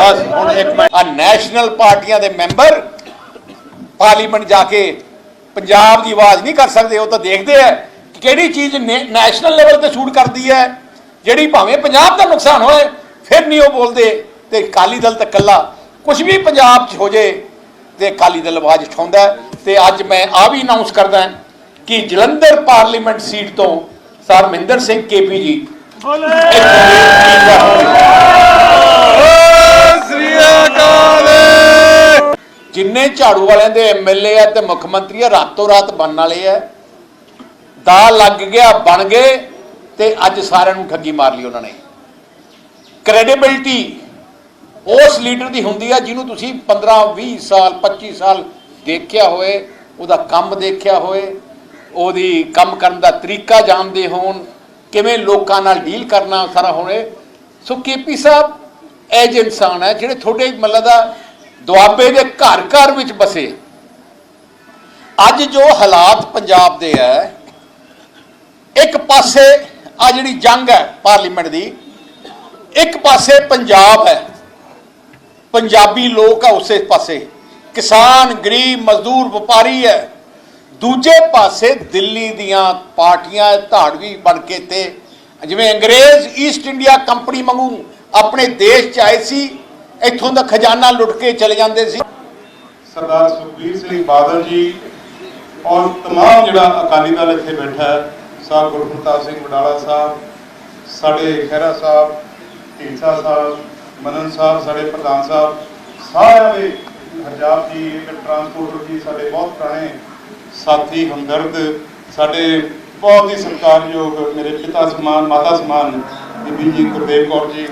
ਬਸ ਹੁਣ ਇੱਕ ਮਿੰਟ ਆ ਨੈਸ਼ਨਲ ਪਾਰਟੀਆਂ ਦੇ ਮੈਂਬਰ ਪਾਰਲੀਮੈਂਟ ਜਾ ਕੇ ਪੰਜਾਬ ਦੀ ਆਵਾਜ਼ ਨਹੀਂ ਕਰ ਸਕਦੇ, ਉਹ ਤਾਂ ਦੇਖਦੇ ਆ ਕਿਹੜੀ ਚੀਜ਼ ਨੈਸ਼ਨਲ ਲੈਵਲ ਤੇ ਸ਼ੂਟ ਕਰਦੀ ਹੈ, ਜਿਹੜੀ ਭਾਵੇਂ ਪੰਜਾਬ ਦਾ ਨੁਕਸਾਨ ਹੋਏ, ਫਿਰ ਨਹੀਂ ਉਹ ਬੋਲਦੇ ਤੇ ਅਕਾਲੀ ਦਲ ਤਾਂ ਕੱਲਾ ਕੁਝ ਵੀ ਪੰਜਾਬ 'ਚ ਹੋ ਜੇ ਤੇ ਅਕਾਲੀ ਦਲ ਆਵਾਜ਼ ਉਠਾਉਂਦਾ ਤੇ ਅੱਜ ਮੈਂ ਆ ਵੀ ਅਨਾਉਂਸ ਕਰਦਾ ਕਿ ਜਲੰਧਰ ਪਾਰਲੀਮੈਂਟ ਸੀਟ ਤੋਂ ਸਰ ਮਹਿੰਦਰ ਸਿੰਘ ਕੇਪੀ ਜੀ ਜਿੰਨੇ ਝਾੜੂ ਵਾਲਿਆਂ ਦੇ ਐਮਐਲਏ ਆ ਤੇ ਮੁੱਖ ਮੰਤਰੀ ਆ ਰਾਤੋਂ ਰਾਤ ਬਣਨ ਵਾਲੇ ਆ। ਦਾ ਲੱਗ ਗਿਆ ਬਣ ਗਏ ਤੇ ਅੱਜ ਸਾਰਿਆਂ ਨੂੰ ਠੱਗੀ ਮਾਰ ਲਈ ਉਹਨਾਂ ਨੇ। ਕ੍ਰੈਡੀਬਿਲਟੀ ਉਸ ਲੀਡਰ ਦੀ ਹੁੰਦੀ ਆ ਜਿਹਨੂੰ ਤੁਸੀਂ 15 20 ਸਾਲ 25 ਸਾਲ ਦੇਖਿਆ ਹੋਏ ਉਹਦਾ ਕੰਮ ਦੇਖਿਆ ਹੋਏ ਉਹਦੀ ਕੰਮ ਕਰਨ ਦਾ ਤਰੀਕਾ ਜਾਣਦੇ ਹੋਣ ਕਿਵੇਂ ਲੋਕਾਂ ਨਾਲ ਡੀਲ ਕਰਨਾ ਸਾਰਾ ਹੋਣੇ ਸੋ ਕੇਪੀ ਸਾਹਿਬ, ਇਹ ਇਨਸਾਨ ਹੈ ਜਿਹੜੇ ਤੁਹਾਡੇ ਮਤਲਬ ਦਾ ਦੁਆਬੇ ਦੇ ਘਰ ਘਰ ਵਿੱਚ ਬਸੇ। ਅੱਜ ਜੋ ਹਾਲਾਤ ਪੰਜਾਬ ਦੇ ਹੈ, ਇੱਕ ਪਾਸੇ ਆ ਜਿਹੜੀ ਜੰਗ ਹੈ ਪਾਰਲੀਮੈਂਟ ਦੀ, ਇੱਕ ਪਾਸੇ ਪੰਜਾਬ ਹੈ। ਪੰਜਾਬੀ ਲੋਕ ਆ ਉਸੇ ਪਾਸੇ। ਕਿਸਾਨ, ਗਰੀਬ, ਮਜ਼ਦੂਰ, ਵਪਾਰੀ ਹੈ। ਦੂਜੇ ਪਾਸੇ ਦਿੱਲੀ ਦੀਆਂ ਪਾਰਟੀਆਂ ਧਾੜਵੀ ਬਣ ਕੇ ਤੇ ਜਿਵੇਂ ਅੰਗਰੇਜ਼ ਈਸਟ ਇੰਡੀਆ ਕੰਪਨੀ ਵਾਂਗੂ ਆਪਣੇ ਦੇਸ਼ ਚ ਆਏ ਸੀ ਇੱਥੋਂ ਦਾ ਖਜ਼ਾਨਾ ਲੁੱਟ ਕੇ ਚਲੇ ਜਾਂਦੇ ਸੀ ਸਰਦਾਰ ਸੁਖਬੀਰ ਸਿੰਘ ਬਾਦਲ ਜੀ ਔਰ तमाम ਜਿਹੜਾ ਅਕਾਲੀ ਦਲ ਇੱਥੇ ਬੈਠਾ ਹੈ ਸਾਹਿਬ ਗੁਰਪ੍ਰਤਾਪ ਸਿੰਘ ਵਡਾਲਾ ਸਾਹਿਬ ਸਾਡੇ ਖਹਿਰਾ ਸਾਹਿਬ ਢੀਂਸਾ ਸਾਹਿਬ ਮਨਨ ਸਾਹਿਬ ਸਾਡੇ ਪ੍ਰਧਾਨ ਸਾਹਿਬ ਸਾਰਿਆਂ ਦੇ ਹਰਜਾਬ ਜੀ ਇੱਕ ਟਰਾਂਸਪੋਰਟਰ ਜੀ ਸਾਡੇ ਬਹੁਤ ਪੁਰਾਣੇ ਸਾਥੀ ਹਮਦਰਦ ਸਾਡੇ ਬਹੁਤ ਹੀ ਸਤਿਕਾਰਯੋਗ ਮੇਰੇ ਪਿਤਾ ਸਮਾਨ ਮਾਤਾ ਸਮਾਨ ਬੀਬੀ ਜੀ ਗੁਰਦੇਵ ਕੌਰ ਜੀ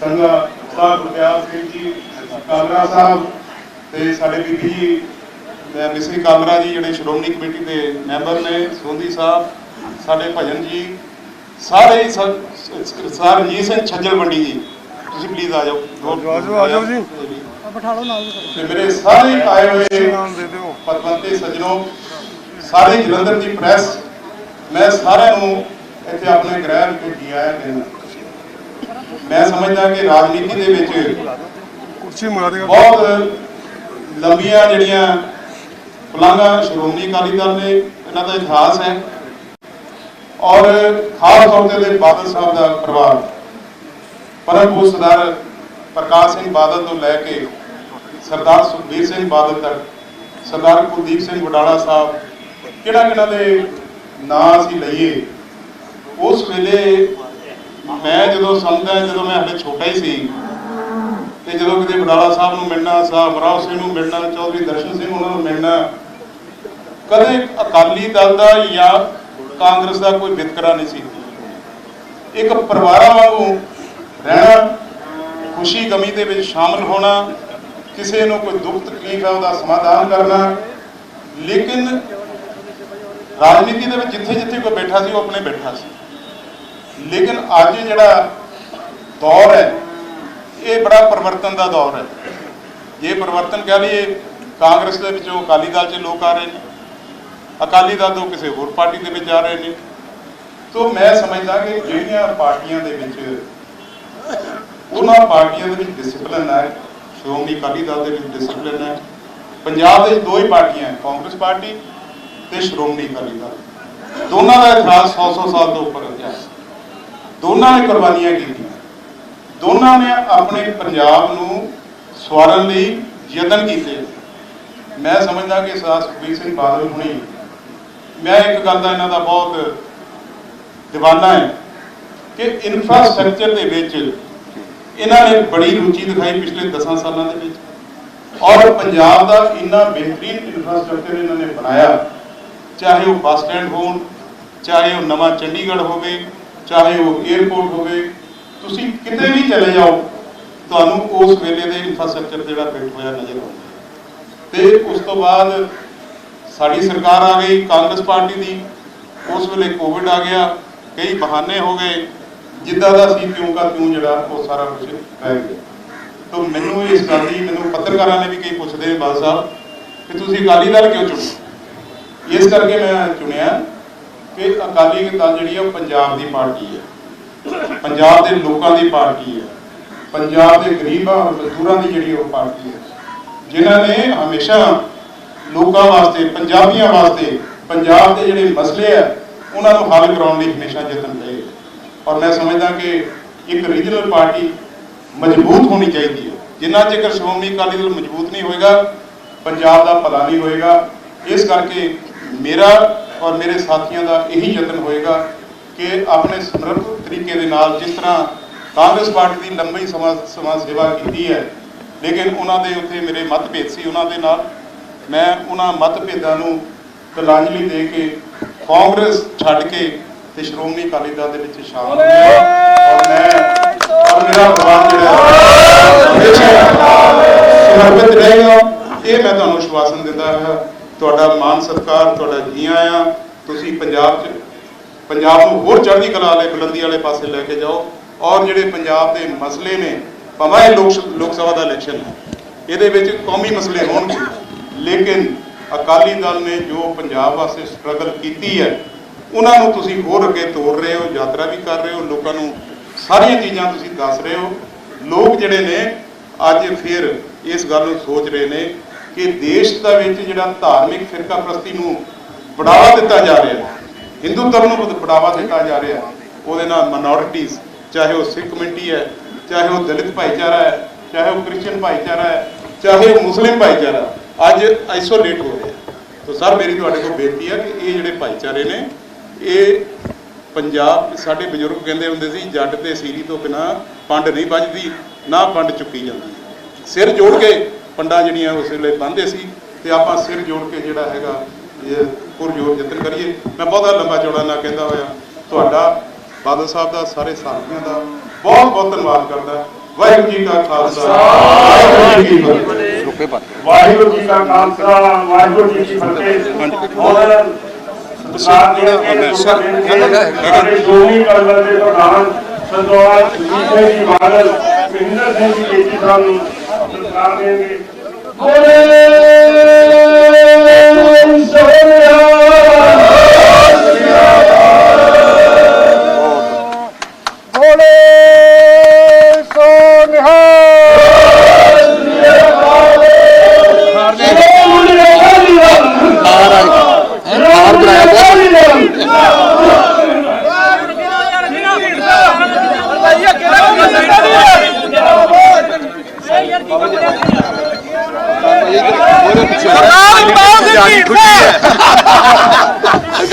ਸੰਗਾ ਸਾਹਿਬ ਗੁਰਦਿਆਲ ਸਿੰਘ ਜੀ ਕਾਲਰਾ ਸਾਹਿਬ ਤੇ ਸਾਡੇ ਬੀਬੀ ਜੀ ਮਿਸਰੀ ਕਾਲਰਾ ਜੀ ਜਿਹੜੇ ਸ਼੍ਰੋਮਣੀ ਕਮੇਟੀ ਦੇ ਮੈਂਬਰ ਨੇ ਸੋਂਦੀ ਸਾਹਿਬ ਸਾਡੇ ਭਜਨ ਜੀ ਸਾਰੇ ਹੀ ਸਰ- ਸਰ ਰਣਜੀਤ ਸਿੰਘ ਛੱਜਲ ਮੰਡੀ ਜੀ। ਤੁਸੀਂ ਪਲੀਜ਼ ਆ ਜਾਓ। ਆ ਜਾਓ ਜੀ। ਬਿਠਾ ਲਓ ਨਾਲ ਤੇ ਮੇਰੇ ਸਾਰੇ ਆਏ ਹੋਏ ਪਤਵੰਤੇ ਸੱਜਣੋ ਸਾਰੇ ਜਲੰਧਰ ਦੀ ਪ੍ਰੈਸ ਮੈਂ ਸਾਰਿਆਂ ਨੂੰ ਇੱਥੇ ਆਪਣੇ ਗ੍ਰਹਿ ਵਿੱਚ ਜੀ ਆਇਆਂ ਦੇਣਾ ਮੈਂ ਸਮਝਦਾ ਕਿ ਰਾਜਨੀਤੀ ਦੇ ਵਿੱਚ ਕੁਰਸੀ ਮੰਗਾ ਦੇਗਾ। ਬਹੁਤ ਲੰਬੀਆਂ ਜਿਹੜੀਆਂ ਪੁਲਾਂਘਾਂ ਸ਼੍ਰੋਮਣੀ ਅਕਾਲੀ ਦਲ ਨੇ ਇਹਨਾਂ ਦਾ ਇਤਿਹਾਸ ਹੈ। ਔਰ ਖਾਸ ਤੌਰ ਤੇ ਬਾਦਲ ਸਾਹਿਬ ਦਾ ਪਰਿਵਾਰ। ਪਰਮ ਸਰਦਾਰ ਪ੍ਰਕਾਸ਼ ਸਿੰਘ ਬਾਦਲ ਤੋਂ ਲੈ ਕੇ ਸਰਦਾਰ ਸੁਖਬੀਰ ਸਿੰਘ ਬਾਦਲ ਤੱਕ, ਸਰਦਾਰ ਕੁਲਦੀਪ ਸਿੰਘ ਵਡਾਲਾ ਸਾਹਿਬ, ਕਿਹੜਾ ਕਿਹੜਾ ਦੇ ਨਾਂ ਅਸੀਂ ਲਈਏ? ਉਸ ਵੇਲੇ ਮੈਂ ਜਦੋਂ ਸਮਝਦਾ ਜਦੋਂ ਮੈਂ ਹਲੇ ਛੋਟਾ ਹੀ ਸੀ, ਤੇ ਜਦੋਂ ਕਿਤੇ ਵਡਾਲਾ ਸਾਹਿਬ ਨੂੰ ਮਿਲਣਾ, ਸਾਹਿਬ ਰਾਓ ਸਿੰਘ ਨੂੰ ਮਿਲਣਾ, ਚੌਧਰੀ ਦਰਸ਼ਨ ਸਿੰਘ ਉਹਨਾਂ ਨੂੰ ਮਿਲਣਾ, ਕਦੇ ਅਕਾਲੀ ਦਲ ਦਾ ਜਾਂ ਕਾਂਗਰਸ ਦਾ ਕੋਈ ਵਿਤਕਰਾ ਨਹੀਂ ਸੀ। ਇੱਕ ਪਰਿਵਾਰਾਂ ਵਾਂਗੂ ਰਹਿਣਾ, ਖੁਸ਼ੀ ਗਮੀ ਦੇ ਵਿੱਚ ਸ਼ਾਮਲ ਹੋਣਾ ਕਿਸੇ ਨੂੰ ਕੋਈ ਦੁੱਖ ਤਕਲੀਫ ਹੈ, ਉਹਦਾ ਸਮਾਧਾਨ ਕਰਨਾ ਲੇਕਿਨ ਰਾਜਨੀਤੀ ਦੇ ਵਿੱਚ ਜਿੱਥੇ ਜਿੱਥੇ ਕੋਈ ਬੈਠਾ ਸੀ, ਉਹ ਆਪਣੇ ਬੈਠਾ ਸੀ। ਲੇਕਿਨ ਅੱਜ ਜਿਹੜਾ ਦੌਰ ਹੈ, ਇਹ ਬੜਾ ਪਰਿਵਰਤਨ ਦਾ ਦੌਰ ਹੈ। ਇਹ ਪਰਿਵਰਤਨ ਕਹਿ ਲਈਏ, ਕਾਂਗਰਸ ਦੇ ਵਿੱਚੋਂ ਅਕਾਲੀ ਦਲ 'ਚ ਲੋਕ ਆ ਰਹੇ ਨੇ। ਅਕਾਲੀ ਦਲ ਤੋਂ ਕਿਸੇ ਹੋਰ ਪਾਰਟੀ ਦੇ ਵਿੱਚ ਆ ਰਹੇ ਨੇ। ਤੋਂ ਮੈਂ ਸਮਝਦਾ ਕਿ ਜਿਹੜੀਆਂ ਪਾਰਟੀਆਂ ਦੇ ਵਿੱਚ, ਉਹਨਾਂ ਪਾਰਟੀਆਂ ਦੇ ਵਿੱਚ ਡਿਸਪਲਿਨ ਹੈ ਸ਼੍ਰੋਮਣੀ ਅਕਾਲੀ ਦਲ ਦੇ ਵਿੱਚ ਡਿਸਪਲਿਨ ਹੈ। ਪੰਜਾਬ ਦੇ ਦੋ ਹੀ ਪਾਰਟੀਆਂ ਹੈ ਕਾਂਗਰਸ ਪਾਰਟੀ ਤੇ ਸ਼੍ਰੋਮਣੀ ਅਕਾਲੀ ਦਲ। ਦੋਨਾਂ ਦਾ ਇਤਿਹਾਸ 100-100 ਸਾਲ ਤੋਂ ਉੱਪਰ ਇਤਿਹਾਸ ਦੋਨਾਂ ਨੇ ਕੁਰਬਾਨੀਆਂ ਕੀਤੀਆਂ। ਦੋਨਾਂ ਨੇ ਆਪਣੇ ਪੰਜਾਬ ਨੂੰ ਸਵਾਰਨ ਲਈ ਯਤਨ ਕੀਤੇ। ਮੈਂ ਸਮਝਦਾ ਕਿ ਸਰਦਾਰ ਸੁਖਬੀਰ ਸਿੰਘ ਬਾਦਲ ਹੁਣੀ, ਮੈਂ ਇੱਕ ਗੱਲ ਦਾ ਇਹਨਾਂ ਦਾ ਬਹੁਤ دیਵਾਨਾ ਹੈ ਕਿ ਇਨਫਰਾਸਟ੍ਰਕਚਰ ਦੇ ਵਿੱਚ ਇਹਨਾਂ ਨੇ ਬੜੀ ਰੁਚੀ ਦਿਖਾਈ ਪਿਛਲੇ 10 ਸਾਲਾਂ ਦੇ ਵਿੱਚ। ਔਰ ਪੰਜਾਬ ਦਾ ਇੰਨਾ ਬਿਹਤਰੀਨ ਇਨਫਰਾਸਟ੍ਰਕਚਰ ਇਹਨਾਂ ਨੇ ਬਣਾਇਆ। ਚਾਹੇ ਉਹ ਬੱਸ ਸਟੈਂਡ ਹੋਣ, ਚਾਹੇ ਉਹ ਨਵਾਂ ਚੰਡੀਗੜ੍ਹ ਹੋਵੇ, ਚਾਹੇ ਉਹ 에ਅਰਪੋਰਟ ਹੋਵੇ, ਤੁਸੀਂ ਕਿਤੇ ਵੀ ਚਲੇ ਜਾਓ, ਤੁਹਾਨੂੰ ਉਸ ਵੇਲੇ ਦੇ ਇਨਫਰਾਸਟ੍ਰਕਚਰ ਜਿਹੜਾ ਬਿਲਟ ਹੋਇਆ ਨਜ਼ਰ ਆਉਂਦਾ। ਤੇ ਉਸ ਤੋਂ ਬਾਅਦ ਸਾਡੀ ਸਰਕਾਰ ਆ ਗਈ, ਕਾਂਗਰਸ ਪਾਰਟੀ ਦੀ। ਉਸ ਵੇਲੇ ਕੋਵਿਡ ਆ ਗਿਆ, ਕਈ ਬਹਾਨੇ ਹੋ ਗਏ। ਜਿੱਦਾਂ ਦਾ ਸੀ ਕਿਉਂ ਕਾ ਕਿਉਂ ਜਿਹੜਾ ਉਹ ਸਾਰਾ ਕੁਝ ਰਹਿ ਗਿਆ ਤਾਂ ਮੈਨੂੰ ਇਸ ਗੱਲ ਦੀ ਮੈਨੂੰ ਪੱਤਰਕਾਰਾਂ ਨੇ ਵੀ ਕਈ ਪੁੱਛਦੇ ਬਾਦ ਸਾਹਿਬ, ਕਿ ਤੁਸੀਂ ਅਕਾਲੀ ਦਲ ਕਿਉਂ ਚੁਣੇ? ਇਸ ਕਰਕੇ ਮੈਂ ਚੁਣਿਆ ਕਿ ਅਕਾਲੀ ਦਲ ਜਿਹੜੀ ਹੈ ਪੰਜਾਬ ਦੀ ਪਾਰਟੀ ਹੈ। ਪੰਜਾਬ ਦੇ ਲੋਕਾਂ ਦੀ ਪਾਰਟੀ ਹੈ। ਪੰਜਾਬ ਦੇ ਗਰੀਬਾਂ ਔਰ ਮਜ਼ਦੂਰਾਂ ਦੀ ਜਿਹੜੀ ਉਹ ਪਾਰਟੀ ਹੈ। ਜਿਨ੍ਹਾਂ ਨੇ ਹਮੇਸ਼ਾ ਲੋਕਾਂ ਵਾਸਤੇ, ਪੰਜਾਬੀਆਂ ਵਾਸਤੇ, ਪੰਜਾਬ ਦੇ ਜਿਹੜੇ ਮਸਲੇ ਆ, ਉਹਨਾਂ ਨੂੰ ਹੱਲ ਕਰਾਉਣ ਲਈ ਹਮੇਸ਼ਾ ਯਤਨ ਲਏ ਔਰ ਮੈਂ ਸਮਝਦਾ ਕਿ ਇੱਕ ਰੀਜਨਲ ਪਾਰਟੀ ਮਜ਼ਬੂਤ ਹੋਣੀ ਚਾਹੀਦੀ ਹੈ। ਜਿੰਨਾ ਚਿਰ ਸ਼੍ਰੋਮਣੀ ਅਕਾਲੀ ਦਲ ਮਜ਼ਬੂਤ ਨਹੀਂ ਹੋਏਗਾ, ਪੰਜਾਬ ਦਾ ਭਲਾ ਨਹੀਂ ਹੋਏਗਾ, ਇਸ ਕਰਕੇ ਮੇਰਾ ਔਰ ਮੇਰੇ ਸਾਥੀਆਂ ਦਾ ਇਹੀ ਯਤਨ ਹੋਏਗਾ ਕਿ ਆਪਣੇ ਸਮਰੱਥ ਤਰੀਕੇ ਦੇ ਨਾਲ ਜਿਸ ਤਰ੍ਹਾਂ ਕਾਂਗਰਸ ਪਾਰਟੀ ਦੀ ਲੰਬੀ ਸਮਾਂ ਸਮਾਂ ਸੇਵਾ ਕੀਤੀ ਹੈ, ਲੇਕਿਨ ਉਹਨਾਂ ਦੇ ਉੱਤੇ ਮੇਰੇ ਮਤਭੇਦ ਸੀ, ਉਹਨਾਂ ਦੇ ਨਾਲ ਮੈਂ ਉਹਨਾਂ ਮਤਭੇਦਾਂ ਨੂੰ ਤਿਲਾਂਜਲੀ ਦੇ ਕੇ ਕਾਂਗਰਸ ਛੱਡ ਕੇ ਤੇ ਸ਼੍ਰੋਮਣੀ ਅਕਾਲੀ ਦਲ ਦੇ ਵਿੱਚ ਸ਼ਾਮਲ ਹੋਇਆ ਔਰ ਮੈਂ ਔਰ ਮੇਰਾ ਪਰਿਵਾਰ ਜਿਹੜਾ ਹਮੇਸ਼ਾ ਸਮਰਪਿਤ ਰਹੇਗਾ ਇਹ ਮੈਂ ਤੁਹਾਨੂੰ ਵਿਸ਼ਵਾਸਨ ਦਿੰਦਾ ਹਾਂ ਤੁਹਾਡਾ ਮਾਨ ਸਤਿਕਾਰ ਤੁਹਾਡਾ ਜੀ ਆਇਆਂ ਤੁਸੀਂ ਪੰਜਾਬ 'ਚ ਪੰਜਾਬ ਨੂੰ ਹੋਰ ਚੜ੍ਹਦੀ ਕਲਾ ਵਾਲੇ ਬੁਲੰਦੀ ਵਾਲੇ ਪਾਸੇ ਲੈ ਕੇ ਜਾਓ। ਔਰ ਜਿਹੜੇ ਪੰਜਾਬ ਦੇ ਮਸਲੇ ਨੇ ਭਾਵੇਂ ਲੋਕ ਲੋਕ ਸਭਾ ਦਾ ਇਲੈਕਸ਼ਨ ਹੈ ਇਹਦੇ ਵਿੱਚ ਕੌਮੀ ਮਸਲੇ ਹੋਣਗੇ। ਲੇਕਿਨ ਅਕਾਲੀ ਦਲ ਨੇ ਜੋ ਪੰਜਾਬ ਵਾਸਤੇ ਸਟਰਗਲ ਕੀਤੀ ਹੈ ਉਹਨਾਂ ਨੂੰ ਤੁਸੀਂ ਹੋਰ ਅੱਗੇ ਤੋੜ ਰਹੇ ਹੋ, ਯਾਤਰਾ ਵੀ ਕਰ ਰਹੇ ਹੋ, ਲੋਕਾਂ ਨੂੰ ਸਾਰੀਆਂ ਚੀਜ਼ਾਂ ਤੁਸੀਂ ਦੱਸ ਰਹੇ ਹੋ। ਲੋਕ ਜਿਹੜੇ ਨੇ, ਅੱਜ ਫਿਰ ਇਸ ਗੱਲ ਨੂੰ ਸੋਚ ਰਹੇ ਨੇ ਕਿ ਦੇਸ਼ ਦਾ ਵਿੱਚ ਜਿਹੜਾ ਧਾਰਮਿਕ ਫਿਰਕਾ ਪ੍ਰਸਤੀ ਨੂੰ ਬੜਾਵਾ ਦਿੱਤਾ ਜਾ ਰਿਹਾ ਹੈ। ਹਿੰਦੂ ਧਰਮ ਨੂੰ ਬੜਾਵਾ ਦਿੱਤਾ ਜਾ ਰਿਹਾ ਹੈ। ਉਹਦੇ ਨਾਲ ਮਾਈਨੋਰਿਟੀਜ਼ ਚਾਹੇ ਉਹ ਸਿੱਖ ਕਮਿਊਨਿਟੀ ਹੈ, ਚਾਹੇ ਉਹ ਦਲਿਤ ਭਾਈਚਾਰਾ ਹੈ, ਚਾਹੇ ਉਹ ਕ੍ਰਿਸਚੀਅਨ ਭਾਈਚਾਰਾ ਹੈ, ਚਾਹੇ ਉਹ ਮੁਸਲਿਮ ਭਾਈਚਾਰਾ, ਅੱਜ ਆਈਸੋਲੇਟ ਹੋ ਰਿਹਾ ਹੈ। ਸਰ, ਮੇਰੀ ਤੁਹਾਡੇ ਕੋਲ ਬੇਨਤੀ ਹੈ ਕਿ ਇਹ ਜਿਹੜੇ ਭਾਈਚਾਰੇ ਨੇ ਇਹ ਪੰਜਾਬ ਸਾਡੇ ਬਜ਼ੁਰਗ ਕਹਿੰਦੇ ਹੁੰਦੇ ਸੀ ਜੱਟ ਤੇ ਸੀਰੀ ਤੋਂ ਬਿਨਾ ਪੰਡ ਨਹੀਂ ਵੱਜਦੀ ਨਾ ਪੰਡ ਚੁੱਕੀ ਜਾਂਦੀ। ਸਿਰ ਜੋੜ ਕੇ ਪੰਡਾਂ ਜਿਹੜੀਆਂ ਉਸ ਵੇਲੇ ਬੰਨ੍ਹਦੇ ਸੀ ਤੇ ਆਪਾਂ ਸਿਰ ਜੋੜ ਕੇ ਜਿਹੜਾ ਹੈਗਾ ਇਹ ਪੁਰਜੋਰ ਯਤਨ ਕਰੀਏ। ਮੈਂ ਬਹੁਤਾ ਲੰਬਾ ਚੌੜਾ ਨਾ ਕਹਿੰਦਾ ਹੋਇਆ। ਤੁਹਾਡਾ ਬਾਦਲ ਸਾਹਿਬ ਦਾ ਸਾਰੇ ਸਾਥੀਆਂ ਦਾ ਬਹੁਤ ਬਹੁਤ ਧੰਨਵਾਦ ਕਰਦਾ। ਵਾਹਿਗੁਰੂ ਜੀ ਕਾ ਖਾਲਸਾ। ਵਾਹਿਗੁਰੂ ਜੀ ਕੀ ਫਤਿਹ। ਵਾਹਿਗੁਰੂ ਜੀ ਕਾ ਖਾਲਸਾ। ਵਾਹਿਗੁਰੂ ਜੀ ਕੀ ਫਤਿਹ। ਸਰਕਾਰ ਦੇ ਅੱਗੇ ਸਾਡੇ ਦੇ ਪ੍ਰਧਾਨ ਸਰਦਾਰ ਜਗਜੀਤ ਜੀ ਬਾਦਲ, ਮਹਿੰਦਰ ਸਿੰਘ ਜੀ ਕੇਜੀ ਸਾਹਿਬ ਨੂੰ ਸਰਕਾਰ ਦੇਣਗੇ। ਬੋਲੇ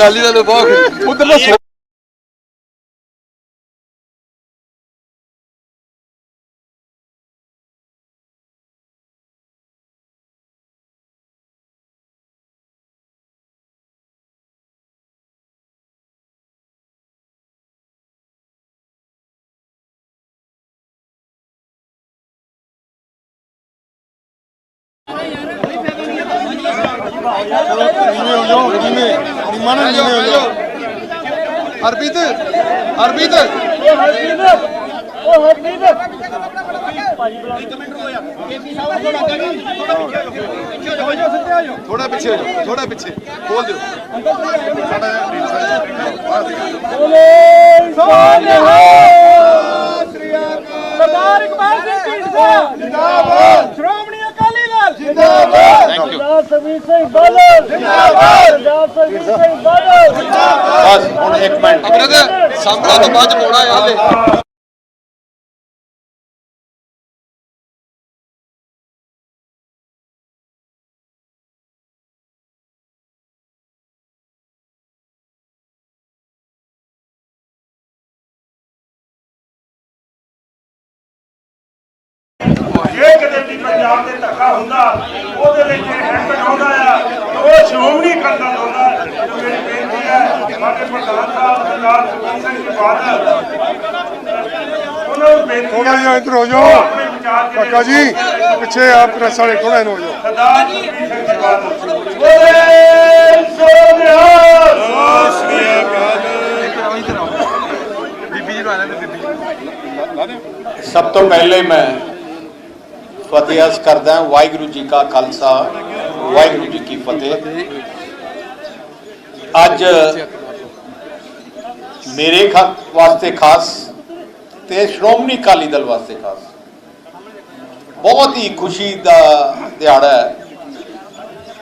galinha no box. Puta da sua. Harpreet Harpreet ਥੋੜਾ ਪਿੱਛੇ ਹੋ ਜਾਓ ਥੋੜਾ ਪਿੱਛੇ ਬੋਲ ਦਿਓ ਸਰਦਾਰ ਇਕਬਾਲ ਸਿੰਘ ਢੀਂਡਸਾ। ਜਿੰਦਾਬਾਦ। ਸ਼੍ਰੋਮਣੀ ਅਕਾਲੀ ਦਲ। ਜਿੰਦਾਬਾਦ। ਸਰਦਾਰ ਸੁਖਬੀਰ ਸਿੰਘ ਬਾਦਲ। ਜਿੰਦਾਬਾਦ। ਸਰਦਾਰ ਸੁਖਬੀਰ ਸਿੰਘ ਬਾਦਲ। ਬਸ ਹੁਣ ਇੱਕ ਮਿੰਟ। ਅਮਰਤ ਸੰਭਲਾ ਤੋਂ ਬਾਅਦ ਹਾਲੇ। ਕਿਤੇ ਵੀ ਪੰਜਾਬ ਦੇ ਧੱਕਾ ਹੁੰਦਾ ਉਹਦੇ ਲਈ ਜੇ ਹੈਂਡ ਆਉਂਦਾ ਆ ਤਾਂ ਉਹ ਸ਼੍ਰੋਮਣੀ ਦਲ ਆਉਂਦਾ ਮੇਰੀ ਬੇਨਤੀ ਹੈ ਸਾਡੇ ਪ੍ਰਧਾਨ ਸਾਹਿਬ ਸਰਦਾਰ ਸੁਖਬੀਰ ਸਿੰਘ ਜੀ ਬਾਦਲ ਉਹਨਾਂ ਨੂੰ ਬੇਨਤੀ ਥੋੜਾ ਜਿਹਾ ਇੱਧਰ ਹੋ ਜਾਓ। ਕਾਕਾ ਜੀ ਪਿੱਛੇ ਆਪ ਪ੍ਰੈਸ ਵਾਲੇ ਥੋੜਾ ਇਹਨੂੰ ਹੋ ਜਾਓ। ਸਰਦਾਰ ਸਿੰਘ ਜੀ ਬਾਦਲ ਬੋਲੇ ਸੋਨਿਹਾਲ ਬੀਬੀ ਜੀ ਨੂੰ ਆਣਾ ਬੀਬੀ ਸਭ ਤੋਂ ਪਹਿਲੇ ਮੈਂ ਫਤਿਹ ਅਸ ਕਰਦਾ ਵਾਹਿਗੁਰੂ ਜੀ ਕਾ ਖਾਲਸਾ, ਵਾਹਿਗੁਰੂ ਜੀ ਕੀ ਫਤਿਹ। ਅੱਜ ਮੇਰੇ ਖਾ- ਵਾਸਤੇ ਖਾਸ ਤੇ ਸ਼੍ਰੋਮਣੀ ਅਕਾਲੀ ਦਲ ਵਾਸਤੇ ਖਾਸ। ਬਹੁਤ ਹੀ ਖੁਸ਼ੀ ਦਾ ਦਿਹਾੜਾ ਹੈ।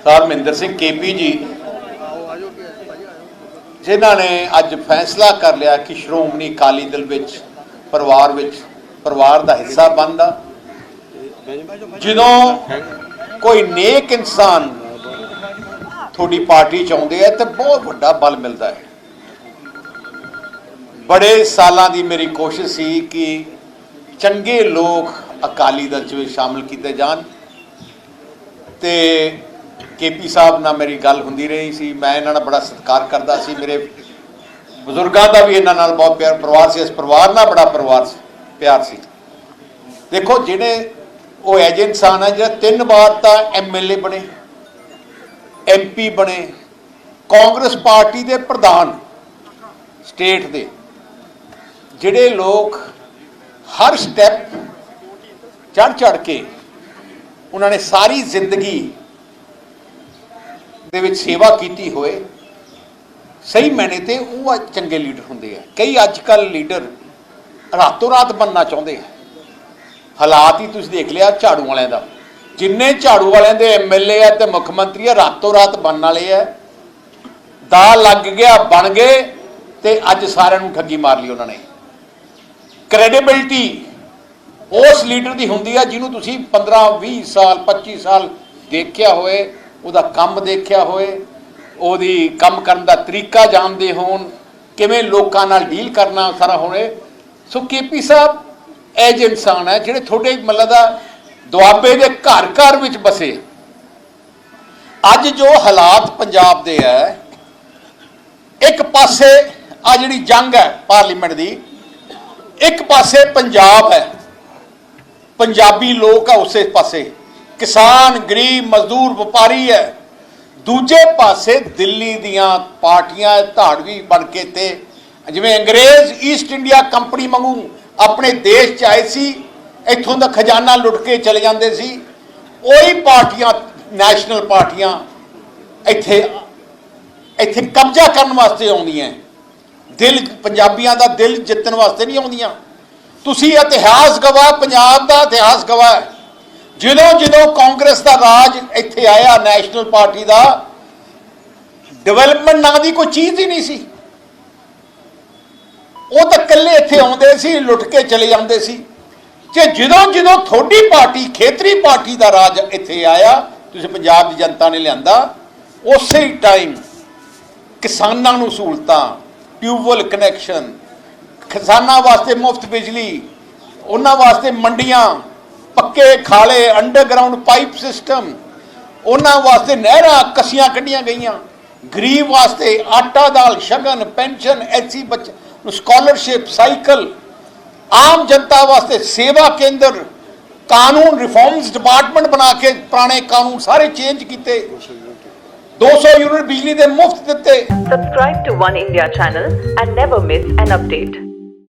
ਸਰ ਮਹਿੰਦਰ ਸਿੰਘ ਕੇਪੀ ਜੀ, ਜਿਨ੍ਹਾਂ ਨੇ ਅੱਜ ਫੈਸਲਾ ਕਰ ਲਿਆ ਕਿ ਸ਼੍ਰੋਮਣੀ ਅਕਾਲੀ ਦਲ ਵਿੱਚ, ਪਰਿਵਾਰ ਵਿੱਚ, ਪਰਿਵਾਰ ਦਾ ਹਿੱਸਾ ਬਣਦਾ। ਜਦੋਂ ਕੋਈ ਨੇਕ ਇਨਸਾਨ ਤੁਹਾਡੀ ਪਾਰਟੀ ਚ ਆਉਂਦੇ ਆ ਤੇ ਬਹੁਤ ਵੱਡਾ ਬਲ ਮਿਲਦਾ ਹੈ। ਬੜੇ ਸਾਲਾਂ ਦੀ ਮੇਰੀ ਕੋਸ਼ਿਸ਼ ਸੀ ਕਿ ਚੰਗੇ ਲੋਕ ਅਕਾਲੀ ਦਲ ਚ ਵੀ ਸ਼ਾਮਲ ਕੀਤੇ ਜਾਣ ਤੇ ਕੇਪੀ ਸਾਹਿਬ ਨਾਲ ਮੇਰੀ ਗੱਲ ਹੁੰਦੀ ਰਹੀ ਸੀ। ਮੈਂ ਇਹਨਾਂ ਨਾਲ ਬੜਾ ਸਤਿਕਾਰ ਕਰਦਾ ਸੀ। ਮੇਰੇ ਬਜ਼ੁਰਗਾਂ ਦਾ ਵੀ ਇਹਨਾਂ ਨਾਲ ਬਹੁਤ ਪਿਆਰ ਪਰਿਵਾਰ ਸੀ। ਇਸ ਪਰਿਵਾਰ ਨਾਲ ਬੜਾ ਪਰਿਵਾਰ ਸੀ ਪਿਆਰ ਸੀ। ਦੇਖੋ, ਜਿਹੜੇ ਉਹ ਐਜੇ ਇਨਸਾਨ ਹੈ ਜਿਹੜਾ ਤਿੰਨ ਵਾਰ ਤਾਂ ਐਮਐਲਏ ਬਣੇ ਐਮਪੀ ਬਣੇ, ਕਾਂਗਰਸ ਪਾਰਟੀ ਦੇ ਪ੍ਰਧਾਨ ਸਟੇਟ ਦੇ, ਜਿਹੜੇ ਲੋਕ ਹਰ ਸਟੈਪ ਚੜ ਚੜ ਕੇ ਉਹਨਾਂ ਨੇ ਸਾਰੀ ਜ਼ਿੰਦਗੀ ਦੇ ਵਿੱਚ ਸੇਵਾ ਕੀਤੀ ਹੋਏ, ਸਹੀ ਮੈਨੇ ਤੇ ਉਹ ਚੰਗੇ ਲੀਡਰ ਹੁੰਦੇ ਆ। ਕਈ ਅੱਜ ਕੱਲ ਲੀਡਰ ਰਾਤੋਂ ਰਾਤ ਬੰਨਣਾ ਚਾਹੁੰਦੇ ਆ। ਹਾਲਾਤ ਹੀ ਤੁਸੀਂ ਦੇਖ ਲਿਆ ਝਾੜੂ ਵਾਲਿਆਂ ਦਾ। ਜਿੰਨੇ ਝਾੜੂ ਵਾਲਿਆਂ ਦੇ ਐਮਐਲਏ ਆ ਤੇ ਮੁੱਖ ਮੰਤਰੀ ਆ, ਰਾਤੋਂ ਰਾਤ ਬਣਨ ਵਾਲੇ ਆ। ਦਾ ਲੱਗ ਗਿਆ, ਬਣ ਗਏ ਤੇ ਅੱਜ ਸਾਰਿਆਂ ਨੂੰ ਠੱਗੀ ਮਾਰ ਲਈ ਉਹਨਾਂ ਨੇ। ਕ੍ਰੈਡੀਬਿਲਟੀ ਉਸ ਲੀਡਰ ਦੀ ਹੁੰਦੀ ਆ ਜਿਹਨੂੰ ਤੁਸੀਂ 15 20 ਸਾਲ 25 ਸਾਲ ਦੇਖਿਆ ਹੋਏ ਉਹਦਾ ਕੰਮ ਦੇਖਿਆ ਹੋਏ ਉਹਦੀ ਕੰਮ ਕਰਨ ਦਾ ਤਰੀਕਾ ਜਾਣਦੇ ਹੋਣ, ਕਿਵੇਂ ਲੋਕਾਂ ਨਾਲ ਡੀਲ ਕਰਨਾ ਸਾਰਾ ਹੋਣੇ ਸੋ ਕੇਪੀ ਸਾਹਿਬ ਇਹ ਜਿਹੇ ਇਨਸਾਨ ਹੈ ਜਿਹੜੇ ਤੁਹਾਡੇ ਮਤਲਬ ਦਾ ਦੁਆਬੇ ਦੇ ਘਰ ਘਰ ਵਿੱਚ ਬਸੇ। ਅੱਜ ਜੋ ਹਾਲਾਤ ਪੰਜਾਬ ਦੇ ਹੈ, ਇੱਕ ਪਾਸੇ ਆ ਜਿਹੜੀ ਜੰਗ ਹੈ ਪਾਰਲੀਮੈਂਟ ਦੀ, ਇੱਕ ਪਾਸੇ ਪੰਜਾਬ ਹੈ। ਪੰਜਾਬੀ ਲੋਕ ਆ ਉਸੇ ਪਾਸੇ। ਕਿਸਾਨ, ਗਰੀਬ, ਮਜ਼ਦੂਰ, ਵਪਾਰੀ ਹੈ। ਦੂਜੇ ਪਾਸੇ ਦਿੱਲੀ ਦੀਆਂ ਪਾਰਟੀਆਂ ਧਾੜਵੀ ਬਣ ਕੇ ਤੇ, ਜਿਵੇਂ ਅੰਗਰੇਜ਼ ਈਸਟ ਇੰਡੀਆ ਕੰਪਨੀ ਵਾਂਗੂ ਆਪਣੇ ਦੇਸ਼ ਚ ਆਏ ਸੀ, ਇੱਥੋਂ ਦਾ ਖਜ਼ਾਨਾ ਲੁੱਟ ਕੇ ਚਲੇ ਜਾਂਦੇ ਸੀ। ਉਹੀ ਪਾਰਟੀਆਂ, ਨੈਸ਼ਨਲ ਪਾਰਟੀਆਂ ਇੱਥੇ ਇੱਥੇ ਕਬਜ਼ਾ ਕਰਨ ਵਾਸਤੇ ਆਉਂਦੀਆਂ। ਦਿਲ, ਪੰਜਾਬੀਆਂ ਦਾ ਦਿਲ ਜਿੱਤਣ ਵਾਸਤੇ ਨਹੀਂ ਆਉਂਦੀਆਂ। ਤੁਸੀਂ ਇਤਿਹਾਸ ਗਵਾਹ ਪੰਜਾਬ ਦਾ ਇਤਿਹਾਸ ਗਵਾਹ ਜਦੋਂ ਜਦੋਂ ਕਾਂਗਰਸ ਦਾ ਰਾਜ ਇੱਥੇ ਆਇਆ, ਨੈਸ਼ਨਲ ਪਾਰਟੀ ਦਾ ਡਿਵੈਲਪਮੈਂਟ ਨਾਂ ਦੀ ਕੋਈ ਚੀਜ਼ ਹੀ ਨਹੀਂ ਸੀ। ਉਹ ਤਾਂ ਇਕੱਲੇ ਇੱਥੇ ਆਉਂਦੇ ਸੀ, ਲੁੱਟ ਕੇ ਚਲੇ ਜਾਂਦੇ ਸੀ। ਕਿ ਜਦੋਂ ਜਦੋਂ ਤੁਹਾਡੀ ਪਾਰਟੀ, ਖੇਤਰੀ ਪਾਰਟੀ ਦਾ ਰਾਜ ਇੱਥੇ ਆਇਆ, ਤੁਸੀਂ ਪੰਜਾਬ ਦੀ ਜਨਤਾ ਨੇ ਲਿਆਂਦਾ, ਉਸੇ ਹੀ ਟਾਈਮ ਕਿਸਾਨਾਂ ਨੂੰ ਸਹੂਲਤਾਂ ਟਿਊਬਵੈਲ ਕਨੈਕਸ਼ਨ ਕਿਸਾਨਾਂ ਵਾਸਤੇ ਮੁਫਤ ਬਿਜਲੀ, ਉਹਨਾਂ ਵਾਸਤੇ ਮੰਡੀਆਂ, ਪੱਕੇ, ਖਾਲੇ ਅੰਡਰਗਰਾਉਂਡ ਪਾਈਪ ਸਿਸਟਮ ਉਹਨਾਂ ਵਾਸਤੇ ਨਹਿਰਾਂ ਕੱਸੀਆਂ ਕੱਢੀਆਂ ਗਈਆਂ। ਗਰੀਬ ਵਾਸਤੇ ਆਟਾ ਦਾਲ, ਸ਼ਗਨ, ਪੈਨਸ਼ਨ, ਐਸੀ ਬੱਚ ਸਕਾਲਰਸ਼ਿਪ ਸਾਈਕਲ ਆਮ ਜਨਤਾ ਵਾਸਤੇ ਸੇਵਾ ਕੇਂਦਰ, ਕਾਨੂੰਨ ਰਿਫਾਰਮਸ ਡਿਪਾਰਟਮੈਂਟ ਬਣਾ ਕੇ ਪੁਰਾਣੇ ਕਾਨੂੰਨ ਸਾਰੇ ਚੇਂਜ ਕੀਤੇ 200 ਯੂਨਿਟ ਬਿਜਲੀ ਦੇ ਮੁਫਤ ਦਿੱਤੇ Subscribe to One India channel and never miss an update.